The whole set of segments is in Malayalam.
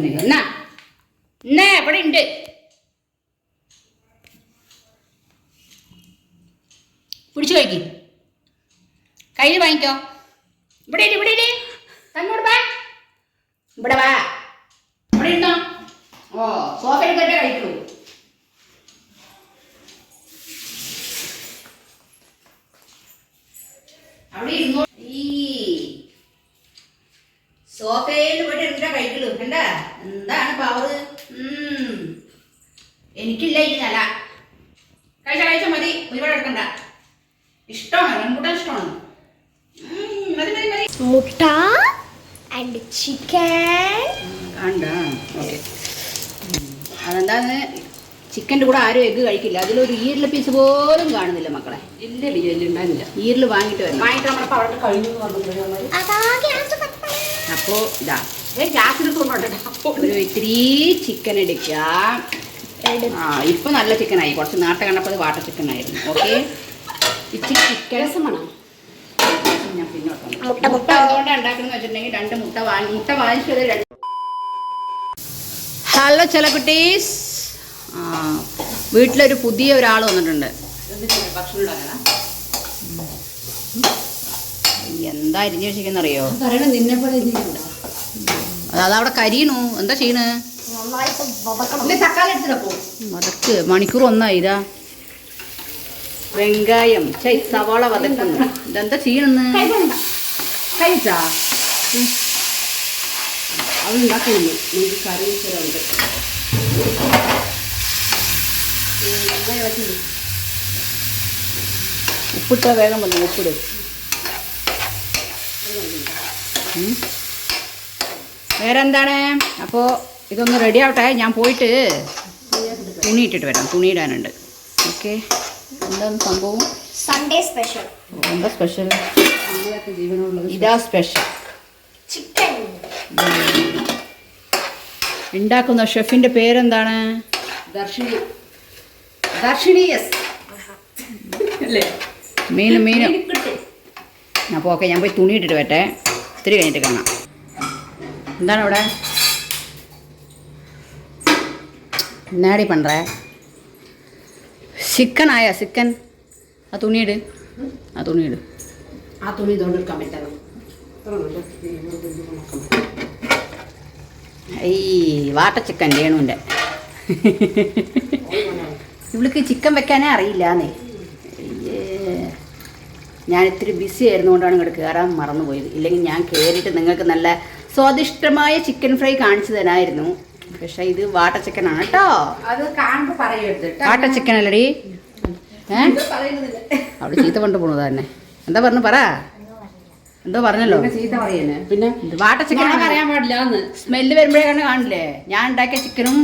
വെച്ചിട്ടുണ്ടെങ്കിൽ എന്നാ എന്നാ ഇവിടെ ഉണ്ട് പിടിച്ചു കഴിക്ക് കയ്യിൽ വാങ്ങിക്കോ. ഇവിടെ ഇരി, ഇവിടെ ഇരി. തന്നോട് വാ. ഇവിടെ വാ. ഇവിടെ ഇരുന്നോ. ഓ സോഫയിൽ കയറ്റേ കഴിക്കൂ. അവിടെ ഇരുന്നോ ഈ സോഫയിൽ പോയിട്ട് എന്താ കഴിക്കലു കണ്ട എന്താണ് പവറ് ഉം. എനിക്കില്ല ഈ നില കഴിച്ച കഴിച്ച മതി ഒരുപാട് എടുക്കണ്ട ഇഷ്ടമാണ് റംബൂട്ടാൻ ഇഷ്ടമാണ് ഉം, മതി മതി മതി മുട്ട ആൻഡ് ചിക്കൻ. അതെന്താന്ന്? ചിക്കന്റെ കൂടെ ആരും എഗ്ഗ് കഴിക്കില്ല. അതിലൊരു ഈരിലെ പീസ് പോലും കാണുന്നില്ല മക്കളെ. ഇല്ല ഉണ്ടായിരുന്നില്ല ഈരിൽ വാങ്ങിയിട്ട് വരണം. വാങ്ങിട്ട് നമ്മളപ്പോൾ അവിടെ കഴിഞ്ഞു അപ്പോൾ ഇതാ. ഒരു ഇത്തിരി ചിക്കൻ എടുക്കാം. ആ ഇപ്പൊ നല്ല ചിക്കനായി. കുറച്ച് നേരത്തെ കണ്ടപ്പോൾ അത് ചിക്കൻ ചിക്കനായിരുന്നു. ഓക്കെ? ഇച്ചിരി ചിക്കൻ. രസമാണോ? ഞാൻ പിന്നോട്ട് മുട്ട, മുട്ട വെച്ചിട്ടുണ്ടെങ്കിൽ രണ്ട് മുട്ട വാങ്ങി. മുട്ട വാങ്ങിച്ചത് രണ്ട് ഹലോ ചില കുട്ടീസ്. വീട്ടിലൊരു പുതിയ ഒരാൾ വന്നിട്ടുണ്ട്. ഭക്ഷണം എന്താ അരിഞ്ഞു വെച്ചിരിക്കുന്നറിയോ? നിന്നെ പോലെ അതവിടെ കരിയണു. എന്താ ചെയ്യണ്? തക്കാളി എടുത്തിട്ടപ്പോ മടക്ക് മണിക്കൂർ ഒന്നായി ഇതാ. വെങ്കായം. ചൈ സവാള വതക്കുന്നു ഇതെന്താ? ചെയ്യണെന്ന്? കഴിച്ചാ അത് ഉണ്ടാക്കുന്നു നമുക്ക് കറി വെച്ചിട്ടുണ്ട് ഉപ്പിട്ട വേഗം വന്നു ഉപ്പിട്. വേറെ വേറെന്താണ്? അപ്പോൾ ഇതൊന്ന് റെഡി ആവട്ടെ. ഞാൻ പോയിട്ട് തുണി ഇട്ടിട്ട് വരാം. തുണി ഇടാനുണ്ട്. ഓക്കെ. എന്താണ് സംഭവം? സൺഡേ സ്പെഷ്യൽ എന്താ സ്പെഷ്യൽ ഇതാ സ്പെഷ്യൽ ചിക്കൻ ഉണ്ടാക്കുന്ന ഷെഫിന്റെ പേരെന്താണ്? ദർശിനി ദർശിനി യെസ് അല്ലേ? മീൻ മീൻ. ഞാൻ അപ്പോൾ ഓക്കെ ഞാൻ പോയി തുണി ഇട്ടിട്ട് വരട്ടെ. ഇത്തിരി കഴിഞ്ഞിട്ട് കാണാം. എന്താണ് ഇവിടെ എന്നാടി പണ്ടേ? ചിക്കൻ ആയാ ചിക്കൻ. ആ തുണിയിട്. ആ തുണിയിട്. ആ തുണി ഇതുകൊണ്ട് എടുക്കാൻ പറ്റണം ഈ വാട്ട ചിക്കൻ രേണുവിന്റെ. ഇവൾക്ക് ചിക്കൻ വെക്കാനേ അറിയില്ലാന്നേ. ഞാൻ ഇത്തിരി ബിസി ആയിരുന്നുകൊണ്ടാണ് ഇങ്ങോട്ട് കയറാൻ മറന്നുപോയത്. ഇല്ലെങ്കിൽ ഞാൻ കയറിയിട്ട് നിങ്ങൾക്ക് നല്ല സ്വാദിഷ്ടമായ ചിക്കൻ ഫ്രൈ കാണിച്ചു തരായിരുന്നു. പക്ഷേ ഇത് വാട്ട ചിക്കൻ ആണ് കേട്ടോ. വാട്ട ചിക്കൻ അല്ലടി. ഏഹ് അവിടെ ചീത്ത കൊണ്ട് പോണത് തന്നെ എന്താ പറഞ്ഞു പറ. എന്തോ പറഞ്ഞല്ലോ. പിന്നെ ചീത്ത പിന്നെ ഇത് വാട്ട ചിക്കൻ അറിയാൻ പറയാൻ പാടില്ല സ്മെല്ല് വരുമ്പോഴേക്കാണ് കാണില്ലേ? ഞാൻ ഉണ്ടാക്കിയ ചിക്കനും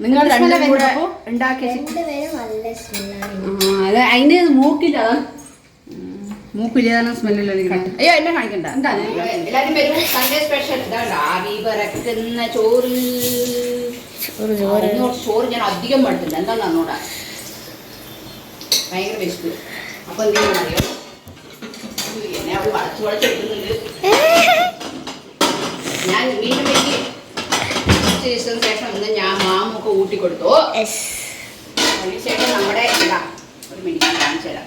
നിങ്ങൾ എന്ത് smell ആ രണ്ടും കൂടെ ഉണ്ടാക്കിയ ചിക്കൻ. രണ്ടുപേരും നല്ല സ്മെല്ലാണ് അത്. അതിന് മൂക്കില്ല. മൂക്കില്ലാതെ സ്മെല്ലില്ല അയ്യോ എന്നെ കാണിക്കണ്ട. എന്താ? എല്ലാരും വരും. സൺഡേ സ്പെഷ്യൽ ആവി പറക്കുന്ന ചോറ്. ചോറ് ചോറ്. ചോറ് ഞാൻ അധികം മടുത്തില്ല. എന്താ നന്നോടാ ഭയങ്കര വിശപ്പ്. അപ്പൊ എന്ത് അറിയോ? എന്നെ അവൾ വളച്ചു വളച്ചെടുക്കുന്നുണ്ട് ഞാൻ വീണ്ടും വെക്കി കുറച്ച് ദിവസത്തിന് ശേഷം ഇന്ന് ഞാൻ മാമൊക്കെ ഊട്ടി കൊടുത്തു അതിനുശേഷം നമ്മുടെ ഇതാ ഒരു മിനിറ്റ് കാണിച്ചു തരാം.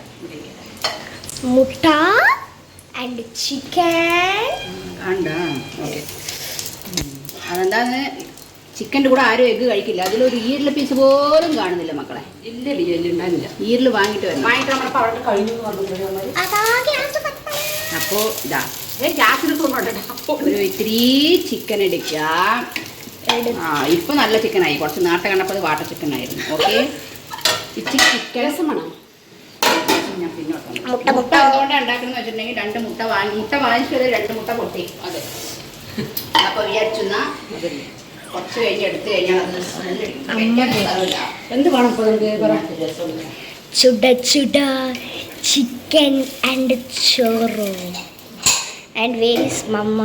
മുട്ട ആൻഡ് ചിക്കൻ കണ്ട ഓക്കെ. അതെന്താന്ന് ചിക്കന്റെ കൂടെ ആരും എഗ്ഗ് കഴിക്കില്ല. അതിലൊരു ഈരിലെ പീസ് പോലും കാണുന്നില്ല മക്കളെ. ഇല്ല ഇല്ല ഉണ്ടായിരുന്നില്ല. ഈരിൽ വാങ്ങിയിട്ട് വരണം. വാങ്ങിട്ട് നമ്മളപ്പോൾ അവിടെ കഴിഞ്ഞു അപ്പോൾ ഇതാ. ഒരു ഇത്തിരി ചിക്കൻ എടുക്കാം. ആ ഇപ്പൊ നല്ല ചിക്കനായി കുറച്ച് നാട്ടെ കണ്ടപ്പോൾ അത് വാട്ടർ ചിക്കൻ ആയിരുന്നു. ഓക്കെ? ഇച്ചിരി ചിക്കൻ രസമാണോ ഞാൻ പിന്നോട്ട് മുട്ട, മുട്ട വെച്ചിട്ടുണ്ടെങ്കിൽ രണ്ട് മുട്ട വാങ്ങി മുട്ട വാങ്ങിച്ചത് രണ്ട് മുട്ട പൊട്ടി. അതെ. അപ്പൊ വിചാരിച്ചെന്ന അതല്ലേ കുറച്ച് കഴിഞ്ഞ് എടുത്തു കഴിഞ്ഞാൽ അത് smell അടിക്കും. വെക്കാൻ സ്ഥലമില്ല. എന്ത് വേണം നമുക്ക് ചുട ചുട ചിക്കൻ ആൻഡ് ചോറ്. ആൻഡ് വേരീസ് മമ്മ?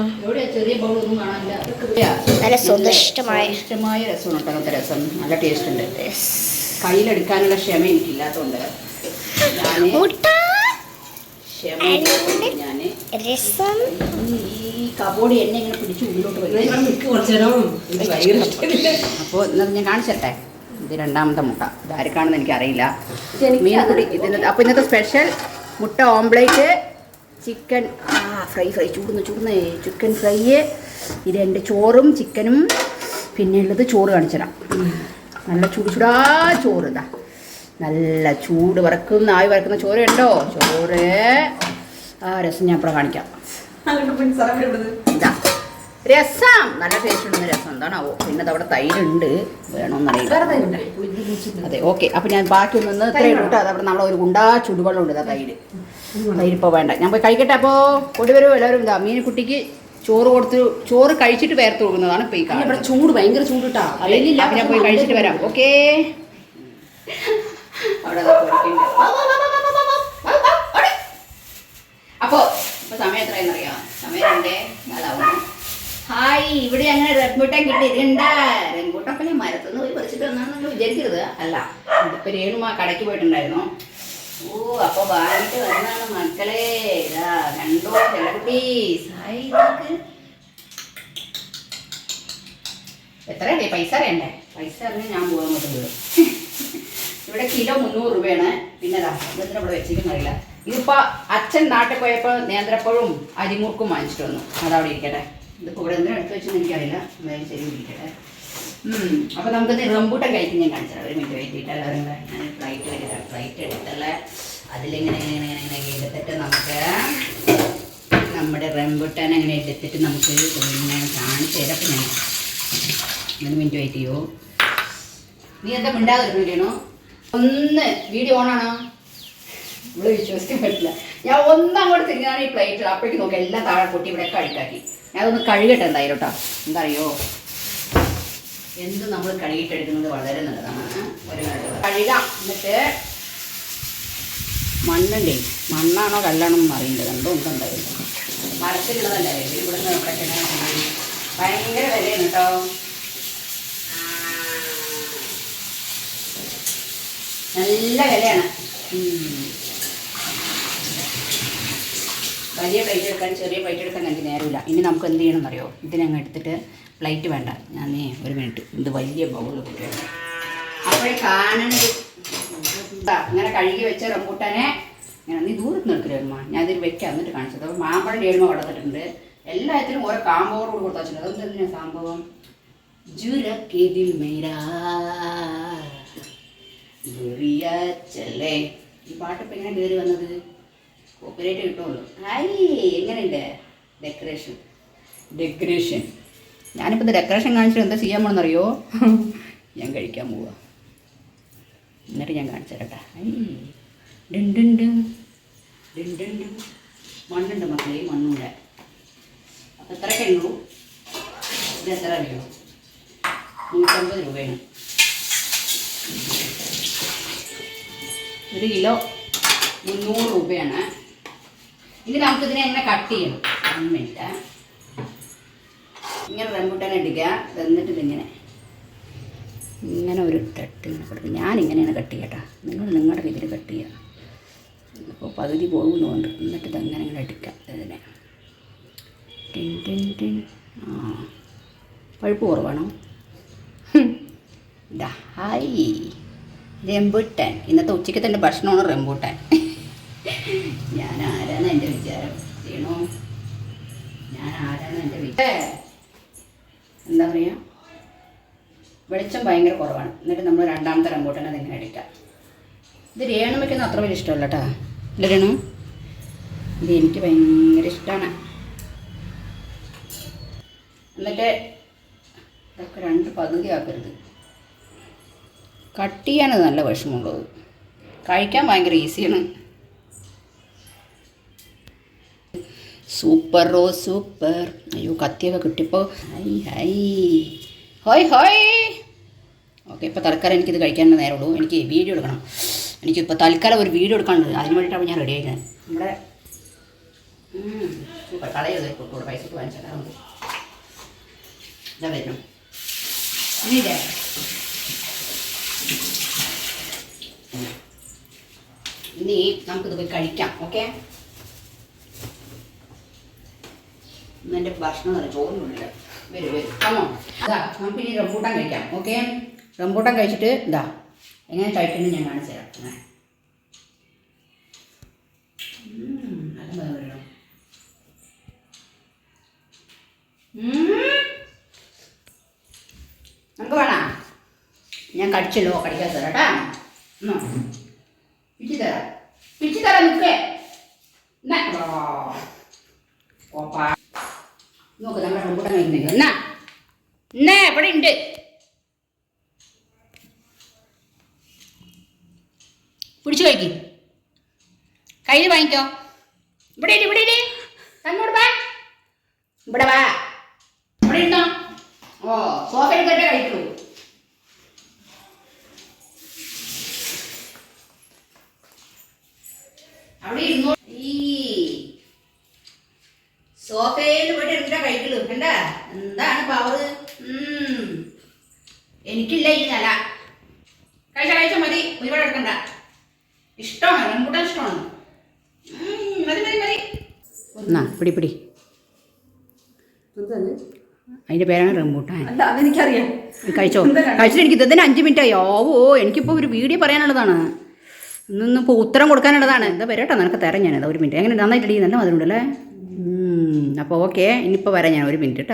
നല്ല സ്വാദിഷ്ടമായ- സ്വാദിഷ്ടമായ രസമാണ് കേട്ടോ. അങ്ങനത്തെ രസം നല്ല ടേസ്റ്റ് ഉണ്ട്. കയ്യിലെടുക്കാനുള്ള ക്ഷമ എനിക്കില്ലാത്തതുകൊണ്ട് മുട്ട. രസം. ഈ കബോർഡ് എന്നെ ഇങ്ങനെ പിടിച്ച് ഉള്ളിലോട്ട്. അപ്പോൾ ഞാൻ കാണിച്ചട്ടെ? ഇത് രണ്ടാമത്തെ മുട്ട. ഇത് ആർക്കാണെന്ന് എനിക്കറിയില്ല. എനിക്ക് മീൻകുടി ഇതിന് അപ്പോൾ ഇന്നത്തെ സ്പെഷ്യൽ മുട്ട ഓംപ്ലേറ്റ് ചിക്കൻ ആ ഫ്രൈ ഫ്രൈ. ചൂടുന്നു ചൂടുന്നേ ചിക്കൻ ഫ്രൈ. ഇത് എന്റെ ചോറും ചിക്കനും. പിന്നെ ഉള്ളത് ചോറ് കാണിച്ചു തരാം നല്ല ചൂട് ചൂടാ ചോറ് ഇതാ. നല്ല ചൂട് വറക്കുന്ന ആയി വറക്കുന്ന ചോറ് ഉണ്ടോ? ചോറ് ആ രസം ഞാൻ ഇപ്പോൾ കാണിക്കാം? ഇതാ. രസം. നല്ല ടേസ്റ്റ് ഉണ്ടെന്ന് രസം. എന്താണാവോ? പിന്നെ അവിടെ തൈരുണ്ട്. വേണമെന്നറിയില്ല. അതെ ഓക്കെ അപ്പം ഞാൻ ബാക്കി ഒന്ന് ഇത്രയും ഇട്ട്. അത് അവിടെ നമ്മളെ ഒരു ഗുണ്ടാ ചുടുവെള്ളം ഉണ്ട് ആ തൈര് തൈരിപ്പോൾ വേണ്ട. ഞാൻ പോയി കഴിക്കട്ടെ അപ്പോൾ കൊണ്ടുവരും എല്ലാവരും. ഇതാ മീനുകുട്ടിക്ക് ചോറ് കൊടുത്ത് ചോറ് കഴിച്ചിട്ട് വേർത്ത് കൊടുക്കുന്നതാണ് ഇപ്പോൾ ഈ കാണുന്നത് ചൂട് ഭയങ്കര ചൂട് അല്ലെങ്കിൽ ഞാൻ പോയി കഴിച്ചിട്ട് വരാം. ഓക്കേ അവിടെ അപ്പോ ഇപ്പൊ സമയം എത്രയെന്നറിയാം സമയം രണ്ടേ നാലാവുന്നു. ഹായ് ഇവിടെ അങ്ങനെ റെഡ്ബൂട്ടൻ കിട്ടിയിട്ടുണ്ട്. റെഡ്ബൂട്ടൊക്കെ ഞാൻ മരത്തുനിന്ന് ഒരു പറിച്ചിട്ട് വന്നാന്ന് നിങ്ങൾ വിചാരിക്കരുത്. അല്ല ഇപ്പൊ രേണുമാ കടയ്ക്ക് പോയിട്ടുണ്ടായിരുന്നു. ഓ അപ്പൊ വാങ്ങിട്ട് വന്നാണ് മക്കളെ. രണ്ടോ ചെലക്കുട്ടീസ് ഹായ് നോക്ക് എത്ര പൈസ അറിയണ്ടേ? പൈസ അറിഞ്ഞ് ഞാൻ പോകാൻ പറ്റുന്നത് ഇവിടെ കിലോ മുന്നൂറ് രൂപയാണ്. പിന്നെ എന്തിനാ ഇവിടെ വെച്ചിരിക്കുന്നറിയില്ല ഇതിപ്പോ അച്ഛൻ നാട്ടിൽ പോയപ്പോൾ നേന്ത്രപ്പഴവും അരിമുറുക്കും വാങ്ങിച്ചിട്ട് വന്നു. അതവിടെ ഇരിക്കട്ടെ. ഇതിപ്പോ ഇവിടെ എന്തിനാ എടുത്ത് വെച്ചെന്ന് എനിക്കറിയില്ല. എന്തായാലും ശരി ഇരിക്കട്ടെ ഉം. അപ്പൊ നമുക്ക് റംബൂട്ടൻ കഴിക്കും. ഞാൻ കാണിച്ചത് ഒരു മിനിറ്റ് വെയിറ്റ് കൂടെ ഞാൻ ഫ്ലൈറ്റ് എടുക്കാം ഫ്ലൈറ്റ് എടുത്തല്ലേ അതിലിങ്ങനെ ഇങ്ങനെ ഇങ്ങനെ എടുത്തിട്ട് നമുക്ക് നമ്മുടെ റംബൂട്ടാൻ അങ്ങനെ എടുത്തിട്ട് നമുക്ക് കാണിച്ചു തരാം. ഞാൻ ഒരു മിനിറ്റ് വെയിറ്റ് ചെയ്യോ. നീ എന്താ മിണ്ടാതിരുന്നില്ലേനോ ഒന്ന് വീഡിയോ ഓണാണോ ഇവിടെ വിശ്വസിക്കാൻ പറ്റില്ല. ഞാൻ ഒന്നങ്ങോട്ട് തിരിഞ്ഞാണ് ഈ പ്ലേറ്റ് അപ്പോഴേക്ക് നോക്കി എല്ലാം താഴെ പൊട്ടി ഇവിടെ കഴുകാക്കി ഞാൻ അതൊന്ന് കഴുകട്ടെ എന്തായാലും കേട്ടോ എന്തറിയോ? എന്ത് നമ്മൾ കഴുകിയിട്ടെടുക്കുന്നത് വളരെ നല്ലതാണ്. ഒരു കഴുകാം. എന്നിട്ട് മണ്ണുണ്ടേ മണ്ണാണോ കല്ലാണോ എന്ന് രണ്ടും ഉണ്ട് എന്തായാലും മരത്തിലുള്ളതല്ലേ? ഇവിടുന്ന് നിന്ന് ഭയങ്കര വിലയാണ് കേട്ടോ നല്ല വിലയാണ്. വലിയ പ്ലേറ്റ് എടുക്കാൻ ചെറിയ പ്ലേറ്റ് എടുക്കാൻ എനിക്ക് നേരമില്ല. ഇനി നമുക്ക് എന്ത് ചെയ്യണം എന്നറിയോ ഇതിനങ്ങ് എടുത്തിട്ട് പ്ലേറ്റ് വേണ്ട. ഞാൻ ഒരു മിനിറ്റ് ഇത് വലിയ ബൗൾ കൂട്ടിയാണ് അപ്പോഴേ കാണണത് അങ്ങനെ കഴുകി വെച്ച റംബൂട്ടാനെ ഇങ്ങനെ നീ ദൂരത്ത് നിൽക്കരുമ്മ ഞാൻ ഇതിൽ വെക്കാം. എന്നിട്ട് കാണിച്ചത് അപ്പോൾ മാമ്പഴം ഏഴുമ വളർത്തിട്ടുണ്ട് എല്ലാത്തിനും ഓരോ കാമ്പോറോട് കൊടുത്തു വെച്ചിട്ടുണ്ട്. അതൊന്നും എന്തിനാ സംഭവം ജുരക്കേതിൽ മേരാ ഗുറിയ ചെല്ലേ. ഈ പാട്ടിപ്പോൾ എങ്ങനെ കയറി വന്നത്? കോപ്പറേറ്റ് കിട്ടുമല്ലോ. ഹായ് എങ്ങനെയുണ്ട്? ഡെക്കറേഷൻ ഡെക്കറേഷൻ ഞാനിപ്പോൾ ഇത് ഡെക്കറേഷൻ കാണിച്ചിട്ട് എന്താ ചെയ്യാൻ പോണെന്നറിയോ? ഞാൻ കഴിക്കാൻ പോവാ. എന്നിട്ട് ഞാൻ കാണിച്ചു തരട്ടെ. ഐ ഡും ഡും ഡും ഡും ഡും ഡും മണ്ണുണ്ട് മക്കളെ മണ്ണുണ്ട് അപ്പോൾ എത്രയൊക്കെ ഉള്ളൂ? ഇത് എത്ര അറിയോ നൂറ്റമ്പത് രൂപയാണ്. ഒരു കിലോ മുന്നൂറ് രൂപയാണ്. ഇനി നമുക്കിതിനെ എങ്ങനെ കട്ട് ചെയ്യണം? മിനിറ്റ് ഇങ്ങനെ റംബൂട്ടാൻ ഇടുക. എന്നിട്ട് ഇതിങ്ങനെ ഇങ്ങനെ ഒരു തട്ട് ഇങ്ങനെ കൊടുക്കും ഞാൻ ഇങ്ങനെയാണ് കട്ട്. ചെയ്യട്ടാ നിങ്ങൾ നിങ്ങളുടെ രീതിയിൽ കട്ട് ചെയ്യുക. ഇപ്പോൾ പകുതി പോകുന്നുണ്ട് എന്നിട്ട് ഇതെങ്ങനെ ഇങ്ങനെ എടുക്കാം ഇതിനെ. ടിൻ ടിൻ ടിൻ. ആ. പഴുപ്പ് കുറവാണോ? ഹായ്. റെമ്പൂട്ടാൻ ഇന്നത്തെ ഉച്ചയ്ക്ക് തന്നെ ഭക്ഷണമാണ് റെമ്പൂട്ടാൻ ഞാൻ ആരാണ് എന്റെ വിചാരം? ഞാൻ ആരാണ് എന്റെ വിചാരം എന്താ പറയുക വെളിച്ചം ഭയങ്കര കുറവാണ്. എന്നിട്ട് നമ്മൾ രണ്ടാമത്തെ റെമ്പൂട്ടാൻ തന്നെ എടുക്കാം ഇത് രേണുമയ്ക്കൊന്നും അത്ര വലിയ ഇഷ്ടമല്ല കേട്ടോ ഇല്ല രേണു? ഇത് എനിക്ക് ഭയങ്കര ഇഷ്ടമാണ് എന്നിട്ട് ഇതൊക്കെ രണ്ട് പകുതി ആക്കരുത് കട്ട് ചെയ്യാനത് നല്ല വിഷമമുള്ളത്. കഴിക്കാൻ ഭയങ്കര ഈസിയാണ് സൂപ്പർ റോ സൂപ്പർ അയ്യോ കത്തിയൊക്കെ കിട്ടിയപ്പോൾ ഹൈ ഹൈ. ഹോയ് ഹോയ്. ഓക്കെ ഇപ്പോൾ തൽക്കാലം എനിക്കിത് കഴിക്കാൻ നേരമുള്ളൂ. എനിക്ക് വീഡിയോ എടുക്കണം. എനിക്കിപ്പോൾ തൽക്കാലം ഒരു വീഡിയോ എടുക്കാനുണ്ട്. അതിന് വേണ്ടിയിട്ടാണ് ഞാൻ റെഡി ആയിരിക്കുന്നത്. നമ്മുടെ സൂപ്പർ കളയത് പൈസ വാങ്ങിച്ചാൽ ഇതാ വരുന്നു. ഇതേ ഇനി നമുക്കിത് പോയി കഴിക്കാം ഓക്കെ? എന്റെ ഭക്ഷണം തന്നെ ചോറിനുള്ളില്ല വരും വരും. കമോ ഇതാ നമുക്ക് ഇനി റംബൂട്ടാൻ കഴിക്കാം ഓക്കെ? റംബൂട്ടാൻ കഴിച്ചിട്ട് ഇതാ എങ്ങനെ കഴിക്കുന്നത് ഞാൻ കാണിച്ചു തരാം. നമുക്ക് വേണം. ഞാൻ കടിച്ചല്ലോ കടിക്കാൻ തരാം കേട്ടാ. പിച്ചി തരാം. പിച്ചി തരാം നിൽക്കേ. നോക്ക് നമ്മുടെ റംബൂട്ടാൻ കഴിക്കുന്നില്ല എന്നാ? എന്നാ എവിടെ ഉണ്ട്. പിടിച്ചു കഴിക്കും. കയ്യിൽ വാങ്ങിക്കോ. ഇവിടെ ഇവിടെ. തന്നോട് വാ. ഇവിടെ വാ. ഇവിടെ ഓ സോഫ എടുക്കട്ടെ കഴിക്കൂ അവിടെ ഇരുന്നോ ഈ സോഫയിൽ പോയിട്ട് എന്താ കഴിക്കലു കണ്ട എന്താണ് പവർ എനിക്കില്ല ഈ നില കഴിച്ച കഴിച്ച മതി ഒരുപാട് എടുക്കണ്ട ഇഷ്ടമാണ് റംബൂട്ടാൻ ഇഷ്ടമാണ് ഉം, മതി മതി മതി എന്നാ പിടി പിടി. അതിന്റെ പേരാണ് റംബൂട്ടാൻ. എനിക്കറിയാം കഴിച്ചോ? കഴിച്ചിട്ട് എനിക്ക് ഇതിന് അഞ്ച് മിനിറ്റ് ആയി. ഓവോ എനിക്കിപ്പോൾ ഒരു വീഡിയോ പറയാനുള്ളതാണ്. ഇന്നിപ്പോൾ ഉത്തരം കൊടുക്കാനുള്ളതാണ്. എന്താ വരട്ടോ നിനക്ക് തരാം ഞാനത് ഒരു മിനിറ്റ് എങ്ങനെ നന്നായിട്ട് നല്ല മധുരമുണ്ടല്ലേ അപ്പോൾ ഓക്കെ ഇനിയിപ്പോൾ വരാം ഞാൻ ഒരു മിനിറ്റ് കേട്ടോ